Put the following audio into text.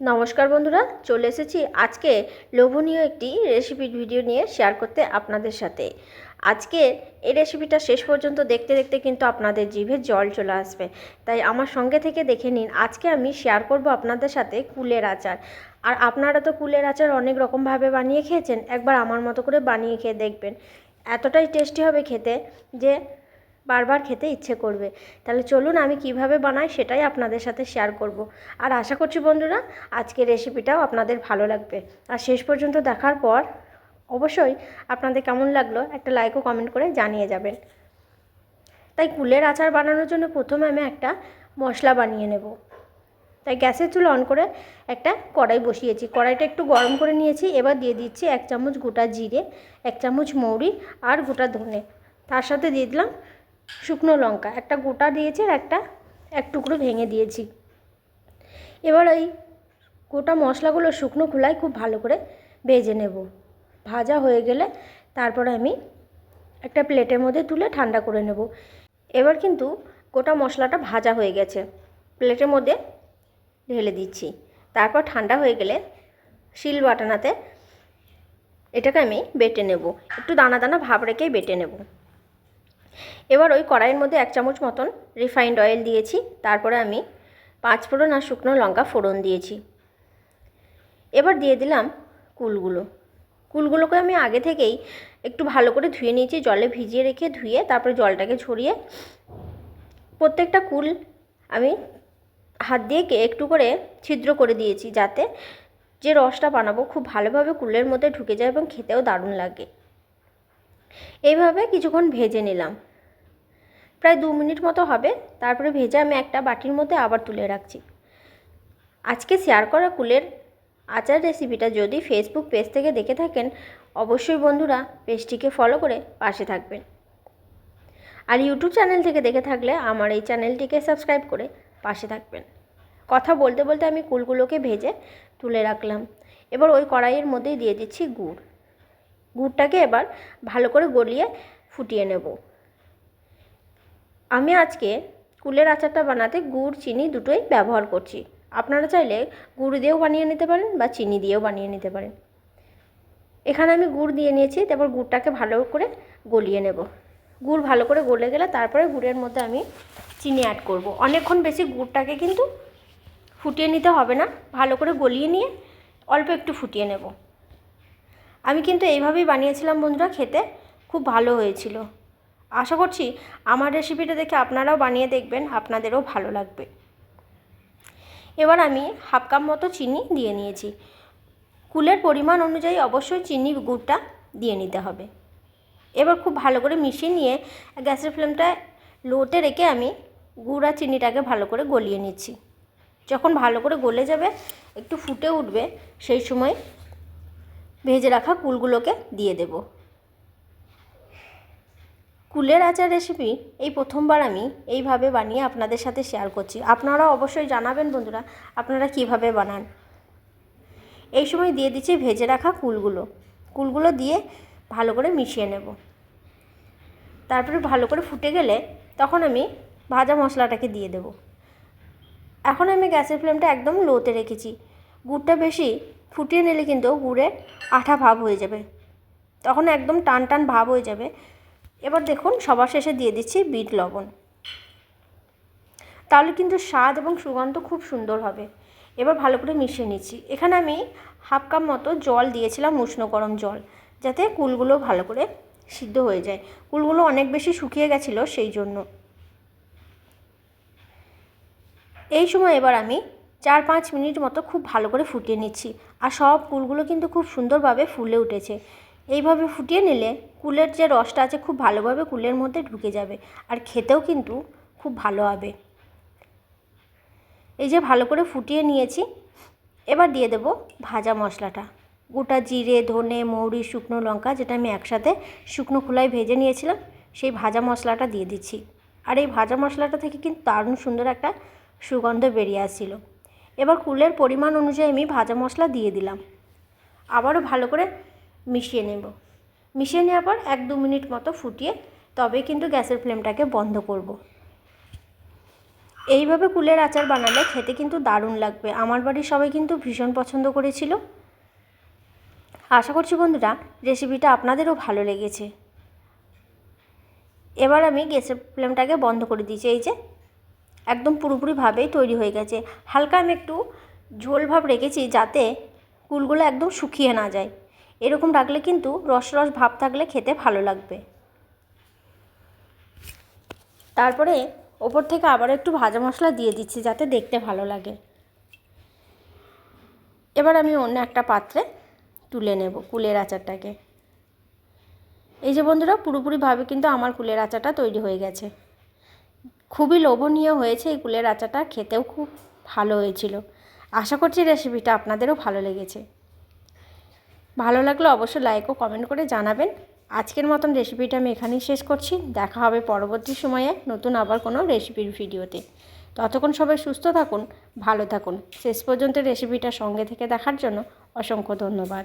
নমস্কার বন্ধুরা, চলে এসেছি আজকে লোভনীয় একটি রেসিপির ভিডিও নিয়ে শেয়ার করতে আপনাদের সাথে। আজকে এই রেসিপিটা শেষ পর্যন্ত দেখতে দেখতে কিন্তু আপনাদের জিভে জল চলে আসবে। তাই আমার সঙ্গে থেকে দেখে নিন, আজকে আমি শেয়ার করব আপনাদের সাথে কুলের আচার। আর আপনারা তো কুলের আচার অনেক রকমভাবে বানিয়ে খেয়েছেন, একবার আমার মতো করে বানিয়ে খেয়ে দেখবেন। এতটাই টেস্টি হবে খেতে যে বারবার খেতে ইচ্ছে করবে। তাহলে চলুন আমি কীভাবে বানাই সেটাই আপনাদের সাথে শেয়ার করব। আর আশা করছি বন্ধুরা, আজকের রেসিপিটাও আপনাদের ভালো লাগবে। আর শেষ পর্যন্ত দেখার পর অবশ্যই আপনাদের কেমন লাগল একটা লাইক ও কমেন্ট করে জানিয়ে যাবেন। তাই কুলের আচার বানানোর জন্য প্রথমে আমি একটা মশলা বানিয়ে নেব। তাই গ্যাসের চুল অন করে একটা কড়াই বসিয়েছি। কড়াইটা একটু গরম করে নিয়েছি। এবার দিয়ে দিচ্ছি এক চামচ গোটা জিরে, এক চামচ মৌরি আর গোটা ধনে। তার সাথে দিয়ে দিলাম শুকনো লঙ্কা, একটা গোটা দিয়েছি আর একটা, এক টুকরো ভেঙে দিয়েছি। এবার ওই গোটা মশলাগুলো শুকনো খোলায় খুব ভালো করে ভেজে নেব। ভাজা হয়ে গেলে তারপরে আমি একটা প্লেটের মধ্যে তুলে ঠান্ডা করে নেব। এবার কিন্তু গোটা মশলাটা ভাজা হয়ে গেছে। প্লেটের মধ্যে ঢেলে দিচ্ছি। তারপর ঠান্ডা হয়ে গেলে শিল বাটানাতে এটাকে আমি বেটে নেব। একটু দানা দানা ভাব রেখেই বেটে নেব। এবার ওই কড়াইয়ের মধ্যে এক চামচ মতন রিফাইন্ড অয়েল দিয়েছি, তারপরে আমি পাঁচ ফোড়ন আর শুকনো লঙ্কা ফোড়ন দিয়েছি। এবার দিয়ে দিলাম কুলগুলো। কুলগুলোকে আমি আগে থেকেই একটু ভালো করে ধুয়ে নিয়েছি, জলে ভিজিয়ে রেখে ধুয়ে তারপরে জলটাকে ছড়িয়ে প্রত্যেকটা কুল আমি হাত দিয়ে একটু করে ছিদ্র করে দিয়েছি যাতে যে রসটা বানাবো খুব ভালোভাবে কুলের মধ্যে ঢুকে যায় এবং খেতেও দারুণ লাগে। এইভাবে কিছুক্ষণ ভেজে নিলাম। প্রায় দু মিনিট মতো হবে। তারপরে ভেজে আমি একটা বাটির মধ্যে আবার তুলে রাখছি। আজকে শেয়ার করা কুলের আচার রেসিপিটা যদি ফেসবুক পেজ থেকে দেখে থাকেন, অবশ্যই বন্ধুরা পেজটিকে ফলো করে পাশে থাকবেন। আর ইউটিউব চ্যানেল থেকে দেখে থাকলে আমার এই চ্যানেলটিকে সাবস্ক্রাইব করে পাশে থাকবেন। কথা বলতে বলতে আমি কুলগুলোকে ভেজে তুলে রাখলাম। এবার ওই কড়াইয়ের মধ্যেই দিয়ে দিচ্ছি গুড়। গুড়টাকে এবার ভালো করে গলিয়ে ফুটিয়ে নেব। আমি আজকে কুলের আচারটা বানাতে গুড়, চিনি দুটোই ব্যবহার করছি। আপনারা চাইলে গুড় দিয়েও বানিয়ে নিতে পারেন বা চিনি দিয়েও বানিয়ে নিতে পারেন। এখানে আমি গুড় দিয়ে নিয়েছি তারপর গুড়টাকে ভালো করে গলিয়ে নেব। গুড় ভালো করে গলে গেলে তারপরে গুড়ের মধ্যে আমি চিনি অ্যাড করব। অনেকক্ষণ বেশি গুড়টাকে কিন্তু ফুটিয়ে নিতে হবে না, ভালো করে গলিয়ে নিয়ে অল্প একটু ফুটিয়ে নেব। আমি কিন্তু এইভাবেই বানিয়েছিলাম বন্ধুরা, খেতে খুব ভালো হয়েছিল। আশা করছি আমার রেসিপিটা দেখে আপনারাও বানিয়ে দেখবেন, আপনাদেরও ভালো লাগবে। এবার আমি হাফ কাপ মতো চিনি দিয়ে নিয়েছি। কুলের পরিমাণ অনুযায়ী অবশ্যই চিনি গুড়টা দিয়ে নিতে হবে। এবার খুব ভালো করে মিশিয়ে নিয়ে গ্যাসের ফ্লেমটা লোতে রেখে আমি গুড় আর চিনিটাকে ভালো করে গলিয়ে নিচ্ছি। যখন ভালো করে গলে যাবে, একটু ফুটে উঠবে, সেই সময় ভেজে রাখা কুলগুলোকে দিয়ে দেব। কুলের আচার রেসিপি এই প্রথমবার আমি এইভাবে বানিয়ে আপনাদের সাথে শেয়ার করছি। আপনারা অবশ্যই জানাবেন বন্ধুরা, আপনারা কীভাবে বানান। এই সময় দিয়ে দিচ্ছি ভেজে রাখা কুলগুলো। কুলগুলো দিয়ে ভালো করে মিশিয়ে নেব। তারপরে ভালো করে ফুটে গেলে তখন আমি ভাজা মশলাটাকে দিয়ে দেব। এখন আমি গ্যাসের ফ্লেমটা একদম লোতে রেখেছি। গুড়টা বেশি ফুটিয়ে নিলে কিন্তু গুড়ে আঠা ভাব হয়ে যাবে। তখন একদম টান টান ভাব হয়ে যাবে। এবার দেখুন, সবার শেষে দিয়ে দিচ্ছি বিট লবণ। তাহলে কিন্তু স্বাদ এবং সুগন্ধ খুব সুন্দর হবে। এবার ভালো করে মিশিয়ে নিচ্ছি। এখানে আমি হাফ কাপ মতো জল দিয়েছিলাম উষ্ণ গরম জল, যাতে কুলগুলো ভালো করে সিদ্ধ হয়ে যায়। কুলগুলো অনেক বেশি শুকিয়ে গেছিল সেই জন্য। এই সময় এবার আমি চার পাঁচ মিনিট মতো খুব ভালো করে ফুটিয়ে নিচ্ছি। আর সব কুলগুলো কিন্তু খুব সুন্দরভাবে ফুলে উঠেছে। এইভাবে ফুটিয়ে নিলে কুলের যে রসটা আছে খুব ভালোভাবে কুলের মধ্যে ঢুকে যাবে আর খেতেও কিন্তু খুব ভালো হবে। এই যে ভালো করে ফুটিয়ে নিয়েছি, এবার দিয়ে দেব ভাজা মশলাটা। গোটা জিরে, ধনে, মৌরি, শুকনো লঙ্কা যেটা আমি একসাথে শুকনো খোলায় ভেজে নিয়েছিলাম, সেই ভাজা মশলাটা দিয়ে দিচ্ছি। আর এই ভাজা মশলাটা থেকে কিন্তু দারুণ সুন্দর একটা সুগন্ধ বেরিয়ে আসছিল। এবার কুলের পরিমাণ অনুযায়ী আমি ভাজা মশলা দিয়ে দিলাম। আবারও ভালো করে মিশিয়ে নেব। মিশিয়ে নেওয়ার পর এক দু মিনিট মতো ফুটিয়ে তবে কিন্তু গ্যাসের ফ্লেমটাকে বন্ধ করব। এইভাবে কুলের আচার বানালে খেতে কিন্তু দারুণ লাগবে। আমার বাড়ির সবাই কিন্তু ভীষণ পছন্দ করেছিল। আশা করছি বন্ধুরা রেসিপিটা আপনাদেরও ভালো লেগেছে। এবার আমি গ্যাসের ফ্লেমটাকে বন্ধ করে দিয়েছি। এই যে, একদম পুরোপুরিভাবেই তৈরি হয়ে গেছে। হালকা আমি একটু ঝোল ভাব রেখেছি যাতে কুলগুলো একদম শুকিয়ে না যায়। এরকম রাখলে কিন্তু রস রস ভাব থাকলে খেতে ভালো লাগবে। তারপরে ওপর থেকে আবার একটু ভাজা মশলা দিয়ে দিচ্ছি যাতে দেখতে ভালো লাগে। এবার আমি অন্য একটা পাত্রে তুলে নেব কুলের আচারটাকে। এই যে বন্ধুরা, পুরোপুরিভাবে কিন্তু আমার কুলের আচারটা তৈরি হয়ে গেছে। খুবই লোভনীয় হয়েছে এই কুলের আচারটা, খেতেও খুব ভালো হয়েছিল। আশা করছি রেসিপিটা আপনাদেরও ভালো লেগেছে। ভালো লাগলে অবশ্যই লাইক ও কমেন্ট করে জানাবেন। আজকের মতন রেসিপিটা আমি এখানেই শেষ করছি। দেখা হবে পরবর্তী সময়ে নতুন আবার কোনো রেসিপির ভিডিওতে ততক্ষণ সবাই সুস্থ থাকুন, ভালো থাকুন। শেষ পর্যন্ত রেসিপিটা সঙ্গে থেকে দেখার জন্য অসংখ্য ধন্যবাদ।